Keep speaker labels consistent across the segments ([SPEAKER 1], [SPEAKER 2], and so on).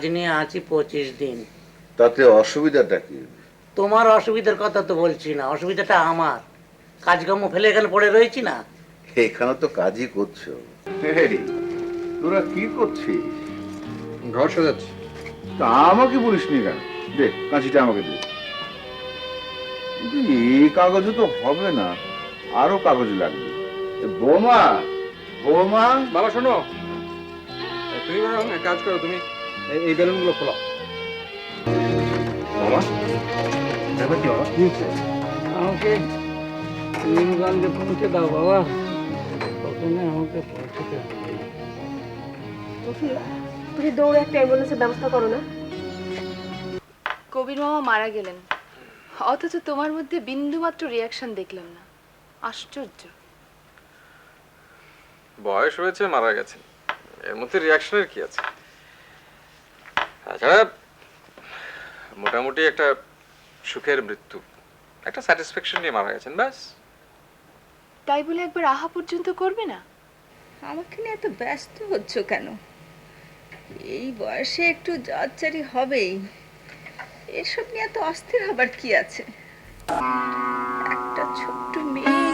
[SPEAKER 1] আজ নিয়ে আছি পঁচিশ দিন।
[SPEAKER 2] তাতে অসুবিধাটা কি?
[SPEAKER 1] তোমার অসুবিধার কথা তো বলছি না অসুবিধাটা আমার। কাজকর্ম ফেলে এখানে পড়ে রয়েছি না?
[SPEAKER 2] এখানে তো কাজই করছ। এই, তোরা কি করছিস?
[SPEAKER 3] ঘর সাজাচ্ছি।
[SPEAKER 2] তা আমাকে বলিস নি কেন? দে কাঁচিটা আমাকে দে। কিন্তু এই কাগজে তো হবে না আরও কাগজ লাগবে। এ, বৌমা বৌমা।
[SPEAKER 3] বাবা শোনো। তুমি বরং এক কাজ করো তুমি এই- বেলুনগুলো খোলো
[SPEAKER 2] বাবা ব্যাপার কি বাবা? কি হচ্ছে?
[SPEAKER 1] আমাকে নিমগঞ্জে পৌঁছে দাও বাবা। ওখানে আমাকে পৌঁছতে
[SPEAKER 4] তুমি দৌড়ে একটা অ্যাম্বুলেন্সের ব্যবস্থা করো না।
[SPEAKER 5] কবির মামা মারা গেলেন। অথচ তোমার মধ্যে বিন্দুমাত্র রিয়াকশন দেখলাম না। আশ্চর্য।
[SPEAKER 3] বয়স হয়েছে মারা গেছেন। এর মধ্যে রিয়াকশনের কি আছে? তাছাড়া মোটামুটি একটা সুখের মৃত্যু একটা স্যাটিসফ্যাকশন নিয়ে মারা গেছেন ব্যাস।
[SPEAKER 5] তাই বলে একবার আহা পর্যন্ত করবে না?
[SPEAKER 6] আমাকে নিয়ে এত ব্যস্ত হচ্ছ কেন? এই বয়সে একটু জর্জারি হবেই। এসব নিয়ে এত অস্থির হবার কি আছে? একটা ছোট্ট মেয়ে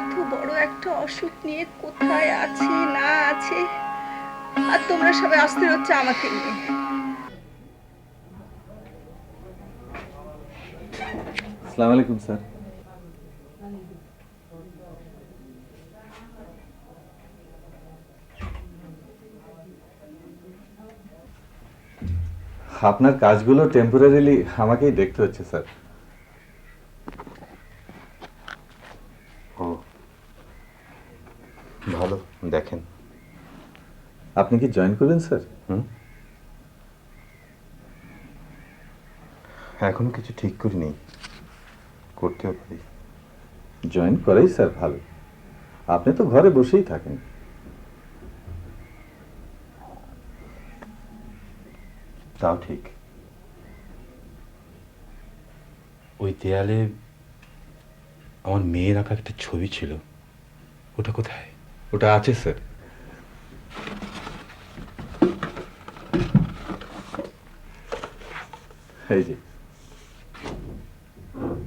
[SPEAKER 6] এত বড় একটা অসুখ নিয়ে কোথায় আছে না আছে? আর তোমরা সবাই অস্থির হচ্ছে আমাকে নিয়ে।
[SPEAKER 7] আসসালামু আলাইকুম স্যার। আপনার কাজগুলো টেম্পোরারিলি আমাকেই দেখতে হচ্ছে স্যার। ও। ভালো দেখেন। আপনি কি জয়েন করবেন স্যার? হুম? এখনও কিছু ঠিক করিনি। করতেও পারি। জয়েন করাই স্যার ভালো। আপনি তো ঘরে বসেই থাকেন। তাও ঠিক।
[SPEAKER 8] ওই দেয়ালে আমার মেয়ের আঁকা একটা ছবি ছিল। ওটা কোথায়?
[SPEAKER 7] ওটা আছে স্যার এই যে।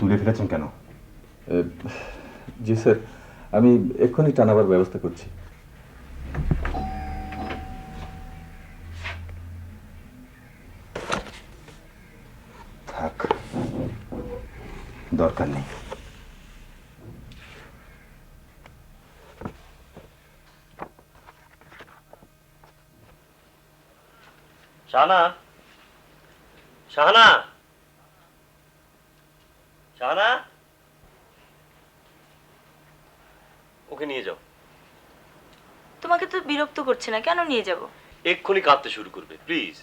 [SPEAKER 8] তুলে ফেলেছেন কেন?
[SPEAKER 7] জি স্যার আমি এক্ষুনি টানাবার ব্যবস্থা করছি
[SPEAKER 8] থাক দরকার নেই
[SPEAKER 9] শাহানা শাহানা শাহানা ওকে নিয়ে যাও।
[SPEAKER 6] তোমাকে তো বিরক্ত করছে না কেন নিয়ে যাব?
[SPEAKER 9] এক্ষুনি কাঁদতে শুরু করবে প্লিজ।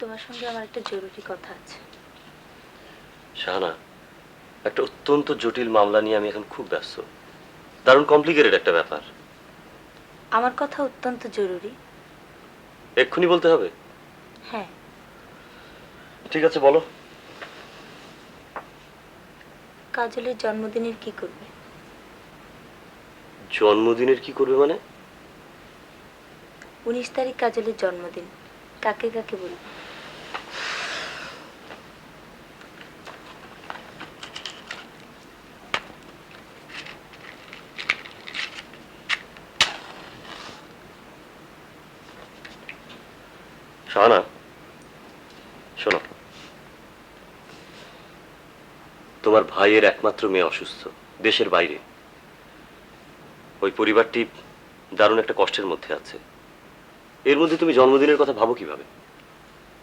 [SPEAKER 6] তোমার সঙ্গে আমার একটা জরুরি কথা আছে।
[SPEAKER 9] শাহানা একটা অত্যন্ত জটিল মামলা নিয়ে আমি এখন খুব ব্যস্ত। দারুণ কমপ্লিকেটেড একটা ব্যাপার।
[SPEAKER 6] আমার কথা অত্যন্ত জরুরি।
[SPEAKER 9] এক্ষুনি বলতে হবে?
[SPEAKER 6] হ্যাঁ।
[SPEAKER 9] ঠিক আছে বলো।
[SPEAKER 6] কাজলের জন্মদিনের কি করবে?
[SPEAKER 9] জন্মদিনের কি করবে মানে?
[SPEAKER 6] উনিশ তারিখ কাজলের জন্মদিন। কাকে কাকে বলবে?
[SPEAKER 9] শাহানা শোনো। তোমার ভাইয়ের একমাত্র মেয়ে অসুস্থ দেশের বাইরে। ওই পরিবারটি দারুণ একটা কষ্টের মধ্যে আছে। এর মধ্যে তুমি জন্মদিনের কথা ভাবো কীভাবে?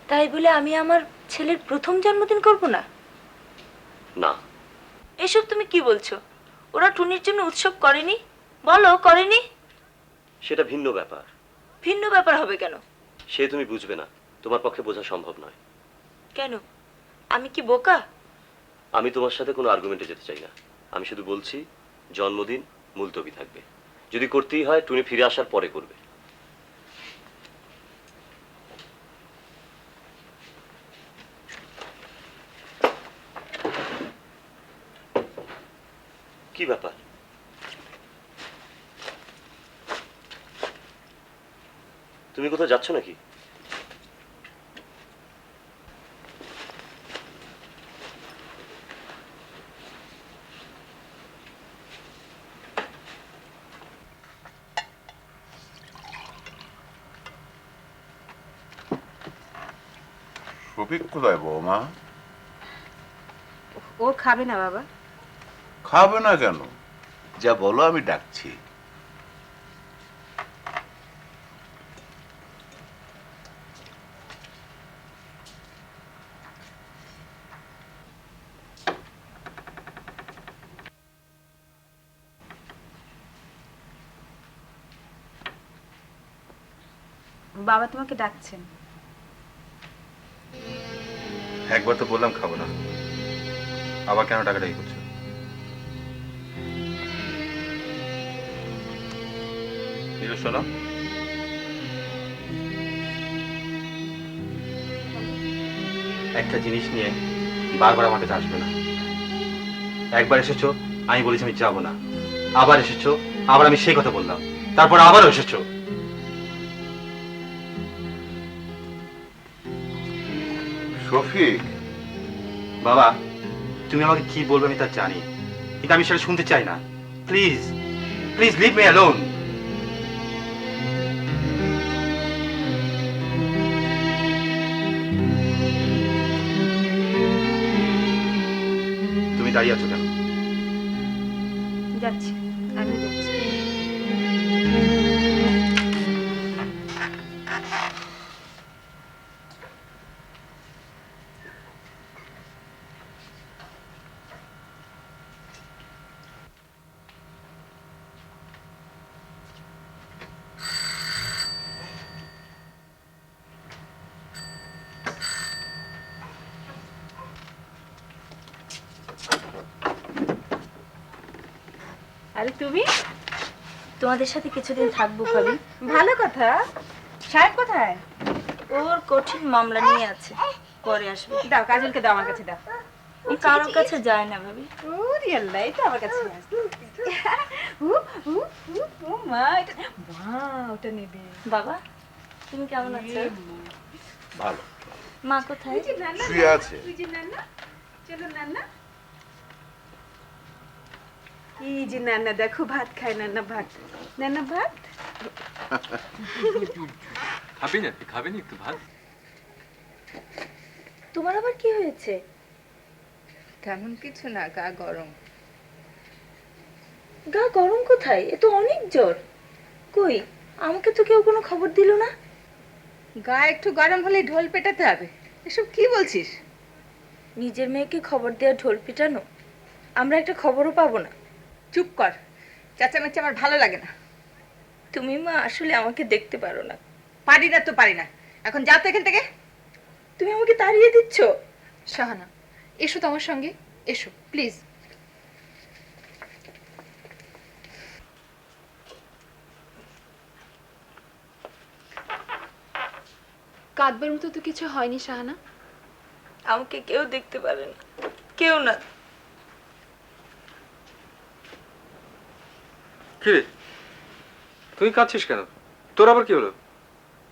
[SPEAKER 6] তাই বলে আমি আমার ছেলের প্রথম জন্মদিন করব না?
[SPEAKER 9] না।
[SPEAKER 6] এসব তুমি কি বলছো? ওরা টুনির জন্য উৎসব করেনি? বলো করেনি?
[SPEAKER 9] সেটা ভিন্ন ব্যাপার।
[SPEAKER 6] ভিন্ন ব্যাপার হবে কেন?
[SPEAKER 9] সে তুমি বুঝবে না। তোমার পক্ষে বোঝা সম্ভব নয়।
[SPEAKER 6] কেন? আমি কি বোকা?
[SPEAKER 9] আমি তোমার সাথে কোনো আর্গুমেন্টে যেতে চাই না। আমি শুধু বলছি জন্মদিন মুলতবি থাকবে। যদি করতেই হয় তুমি ফিরে আসার পরে করবে। কি ব্যাপার? তুমি কোথাও যাচ্ছ নাকি?
[SPEAKER 2] শফিক কোথায় বৌমা?
[SPEAKER 4] ও খাবে না বাবা।
[SPEAKER 2] খাবে না কেন? যা বলো আমি ডাকছি।
[SPEAKER 4] বাবা তোমাকে ডাকছেন।
[SPEAKER 8] একবার তো বললাম খাব না। আবার কেন টাকাটাই করছ? শোনো। একটা জিনিস নিয়ে বারবার আমার কাছে আসবে না। একবার এসেছ, আমি বলেছি আমি যাব না। আবার এসেছ, আবার আমি সেই কথা বললাম। তারপর আবারও এসেছ।
[SPEAKER 2] শফিক
[SPEAKER 8] বাবা, তুমি আমাকে কি বলবে আমি তা জানি, কিন্তু আমি সেটা শুনতে চাই না। Please please leave me alone তুমি দাঁড়িয়ে আছো কেন?
[SPEAKER 4] যাচ্ছি। আরে তুমি?
[SPEAKER 10] তোমাদের সাথে কিছুদিন থাকব ভাবি।
[SPEAKER 4] ভালো কথা। সাহেব কোথায়?
[SPEAKER 10] ওর কঠিন মামলা নিয়ে আছে। পরে আসবে।
[SPEAKER 4] দাও কাজলকে দাও আমার কাছে দাও।
[SPEAKER 10] ও কারোর কাছে যায় না ভাবি।
[SPEAKER 4] ও রিয়াল্লাহ এটা আমার কাছে আসবে উ, উ, উ, ও মা এটা মা ওটা নেবে।
[SPEAKER 10] বাবা তুমি কেমন আছো?
[SPEAKER 2] ভালো।
[SPEAKER 10] মা কোথায়?
[SPEAKER 2] শুয়ে আছে।
[SPEAKER 4] চলো নান্না এই যে নান্না দেখো ভাত খায় নান্না ভাত। নান্না ভাত?
[SPEAKER 3] খাবি না খাবি না একটু ভাত।
[SPEAKER 10] তোমার আবার কি হয়েছে?
[SPEAKER 6] তেমন কিছু না গা গরম।
[SPEAKER 10] গা গরম কোথায়? এ তো অনেক জ্বর। কই আমাকে তো কেউ কোনো খবর দিল না?
[SPEAKER 6] গা একটু গরম হলে ঢোল পেটাতে হবে। এসব কি বলছিস?
[SPEAKER 10] নিজের মেয়েকে খবর দেওয়া ঢোল পিটানো? আমরা একটা খবরও পাবো না।
[SPEAKER 6] চুপ কর। চেঁচামেচি আমার ভালো লাগে না।
[SPEAKER 10] তুমি মা আসলে আমাকে দেখতে পারো না।
[SPEAKER 6] পারি না তো পারি না। এখন যা তো এখান থেকে।
[SPEAKER 10] তুমি আমাকে তাড়িয়ে দিচ্ছ?
[SPEAKER 5] শাহানা এসো তো আমার সঙ্গে। এসো প্লিজ কাঁদবার মতো তো কিছু হয়নি শাহানা।
[SPEAKER 10] আমাকে কেউ দেখতে পারে না। কেউ না।
[SPEAKER 3] কি রে? তুই কাঁদছিস কেন? তোর আবার কি হলো?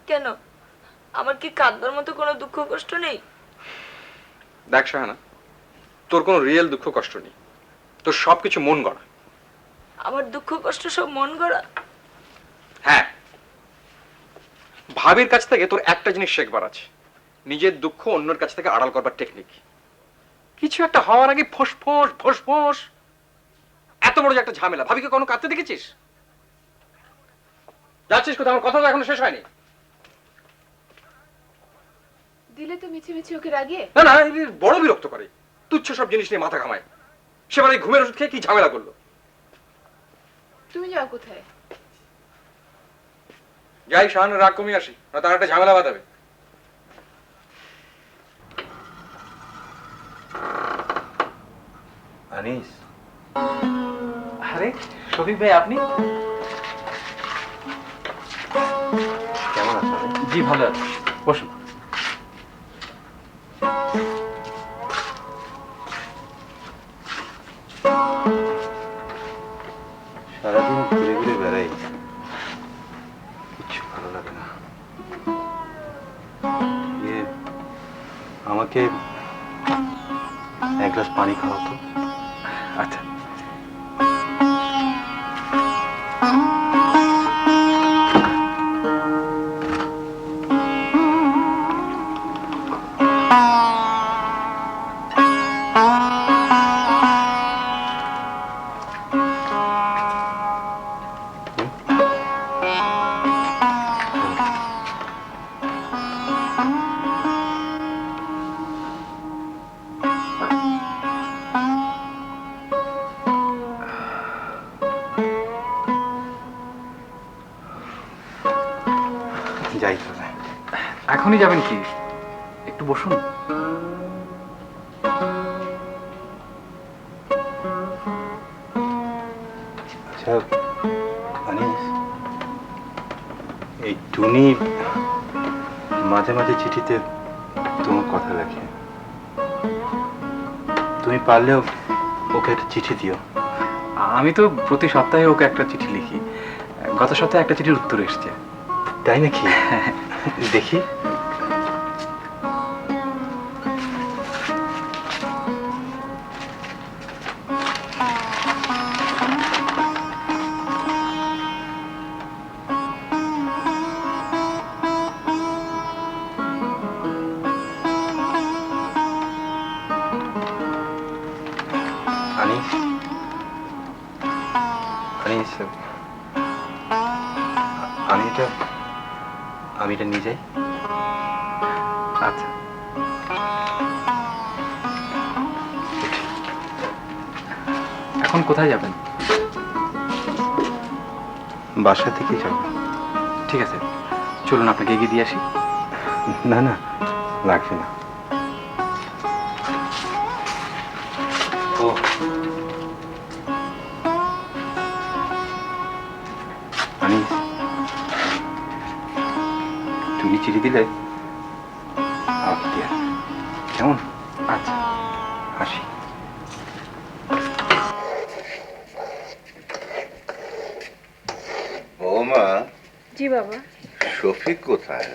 [SPEAKER 10] কেন? আমার কি কাঁদবার মতো কোনো দুঃখ কষ্ট নেই?
[SPEAKER 3] দেখ শাহানা তোর কোনো রিয়েল দুঃখ কষ্ট নেই। তোর সব কিছু মন গড়া।
[SPEAKER 10] আমার দুঃখ কষ্ট সব মন গড়া?
[SPEAKER 3] হ্যাঁ। ভাবির কাছ থেকে তোর একটা জিনিস শেখবার আছে। নিজের দুঃখ অন্যের কাছ থেকে আড়াল করবার টেকনিক কিছু একটা হওয়ার আগে ফোঁস ফোঁস ফোঁস। এত বড় যে একটা ঝামেলা। ভাবিকে কোনো কাঁদতে দেখেছিস? যাচ্ছিস কোথাও আমার কথা তো এখনও শেষ হয়নি।
[SPEAKER 5] দিলে তো মিছি মিছি ওকে রাগিয়ে?
[SPEAKER 3] না না এই বড় বিরক্ত করে। তুচ্ছ সব জিনিস নিয়ে মাথা ঘামায়। সেবার এই ঘুমের ওষুধ খেয়ে কি ঝামেলা করল?
[SPEAKER 5] তুমি যাও কোথায়?
[SPEAKER 3] যাই শাহানের রাগ কমিয়ে আসি। না তার একটা ঝামেলা বাঁধাবে।
[SPEAKER 8] আনিস?
[SPEAKER 1] আরে শফিক ভাই আপনি? জি ভালো আছি। বসুন।
[SPEAKER 8] সারাদিন ঘুরে
[SPEAKER 11] ঘুরে বেড়াই। আমাকে এক গ্লাস
[SPEAKER 8] পানি খাওয়াতো। এই টুনি মাঝে মাঝে চিঠিতে তোমার কথা লেখে। তুমি পারলেও ওকে একটা চিঠি দিও।
[SPEAKER 11] আমি তো প্রতি সপ্তাহে ওকে একটা চিঠি লিখি। গত সপ্তাহে একটা চিঠির উত্তর এসছে।
[SPEAKER 8] তাই নাকি? দেখি। আমি এটা আমি এটা যাই
[SPEAKER 11] আচ্ছা। এখন কোথায় যাবেন?
[SPEAKER 8] বাসা থেকে যাব।
[SPEAKER 11] ঠিক আছে, চলুন আপনাকে এগিয়ে দিয়ে আসি।
[SPEAKER 8] না না, লাগবে না। দিলে আমাকে দিয়ে। কেমন?
[SPEAKER 11] আচ্ছা
[SPEAKER 8] আসি।
[SPEAKER 12] বৌমা
[SPEAKER 4] জি বাবা।
[SPEAKER 12] শফিক কোথায়?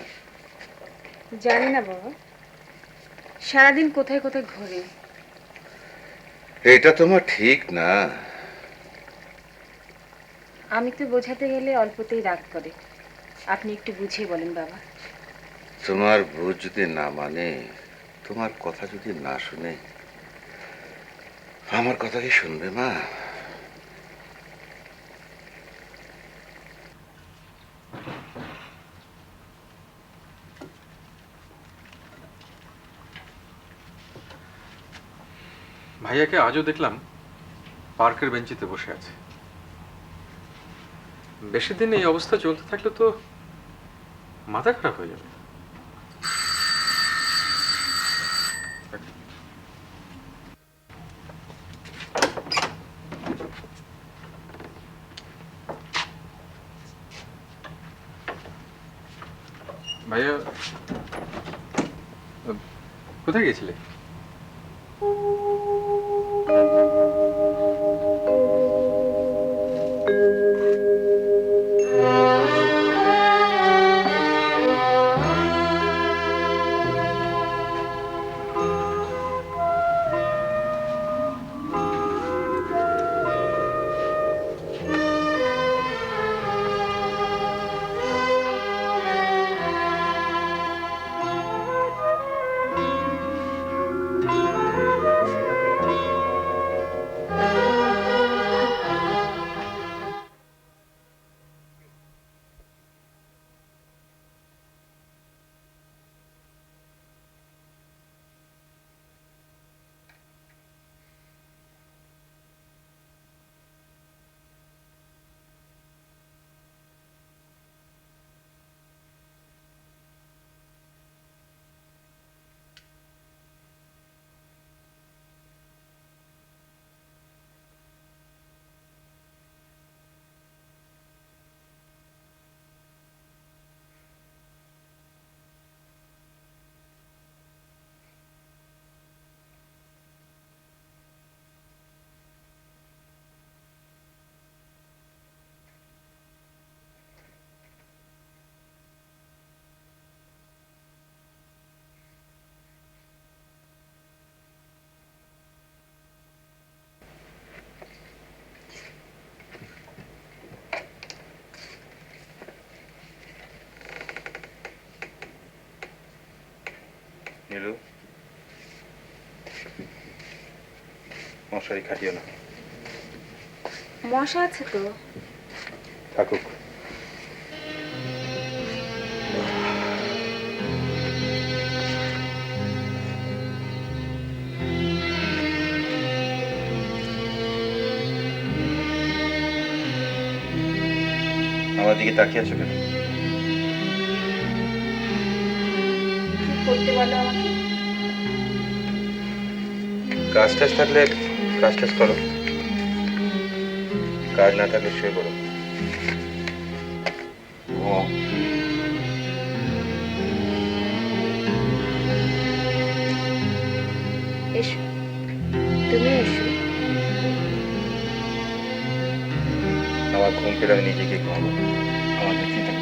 [SPEAKER 4] জানি না বাবা। সারাদিন কোথায় কোথায় ঘোরে?
[SPEAKER 12] এটা তোমার ঠিক না।
[SPEAKER 4] আমি তো বোঝাতে গেলে অল্পতেই রাগ করে। আপনি একটু বুঝিয়ে বলেন বাবা।
[SPEAKER 12] তোমার ভুল যদি না মানে তোমার কথা যদি না শুনে, আমার কথা কি শুনবে মা?
[SPEAKER 11] ভাইয়াকে আজও দেখলাম পার্কের বেঞ্চিতে বসে আছে। বেশি দিন এই অবস্থা চলতে থাকলে তো মাথা খারাপ হয়ে যাবে। কোথায় গেছিলে?
[SPEAKER 8] মশারি খাটিও না।
[SPEAKER 10] মশা আছে তো?
[SPEAKER 8] থাকুক। আমার দিকে তাকিয়ে আছো কেন?
[SPEAKER 10] করতে বলো আমাকে?
[SPEAKER 8] কাজ টাজ থাকলে কাজ টাজ করো। কাজ না থাকলে শুয়ে পড়ো। ঘুমাও।
[SPEAKER 10] এসো। তুমি এসো।
[SPEAKER 8] আমার ঘুম পেলে আমি নিজেকে ঘুমাবো। আমার চিন্তা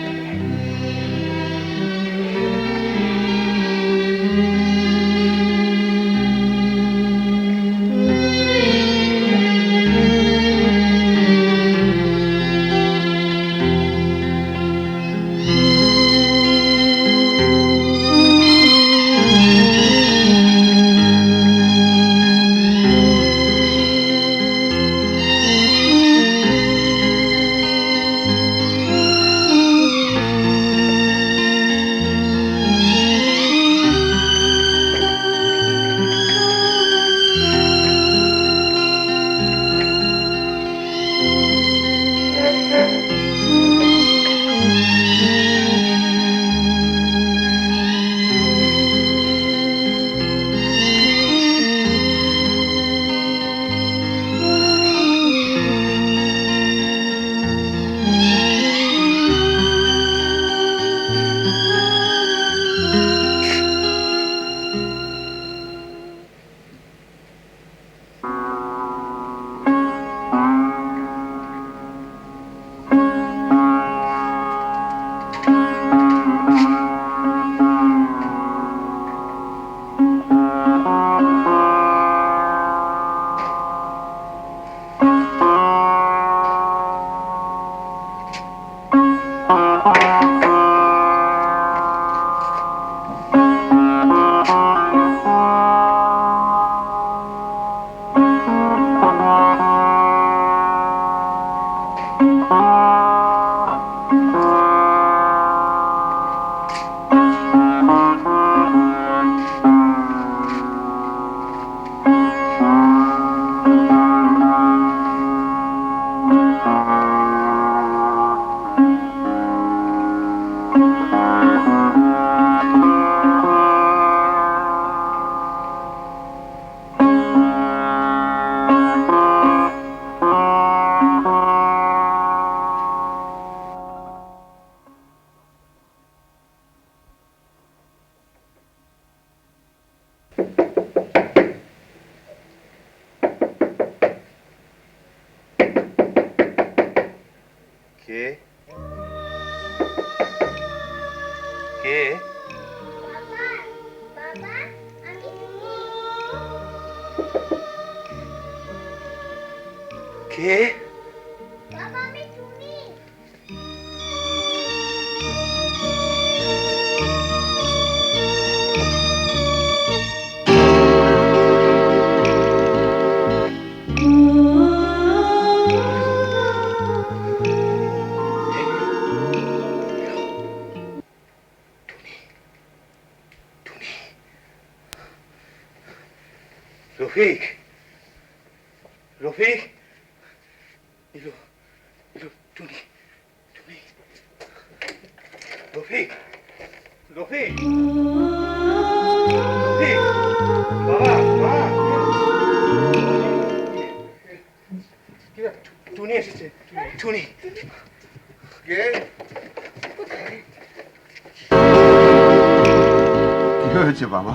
[SPEAKER 2] হয়েছে, বাবা।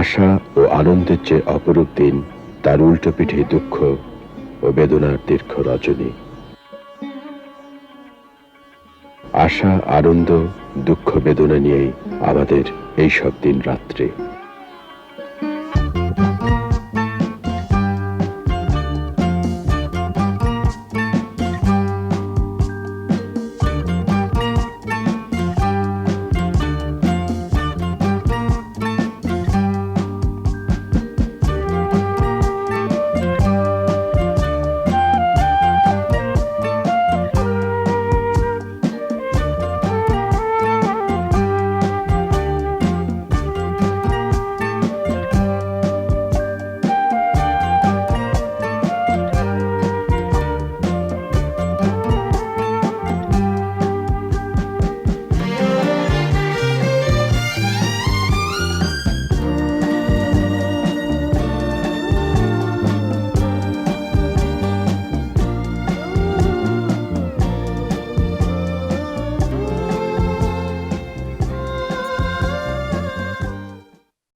[SPEAKER 13] আশা ও আনন্দের যে অপরূপ দিন, তার উল্টো পিঠে দুঃখ ও বেদনার দীর্ঘ রজনী। আশা, আনন্দ, দুঃখ, বেদনা নিয়েই আমাদের এই সব দিন রাত্রে।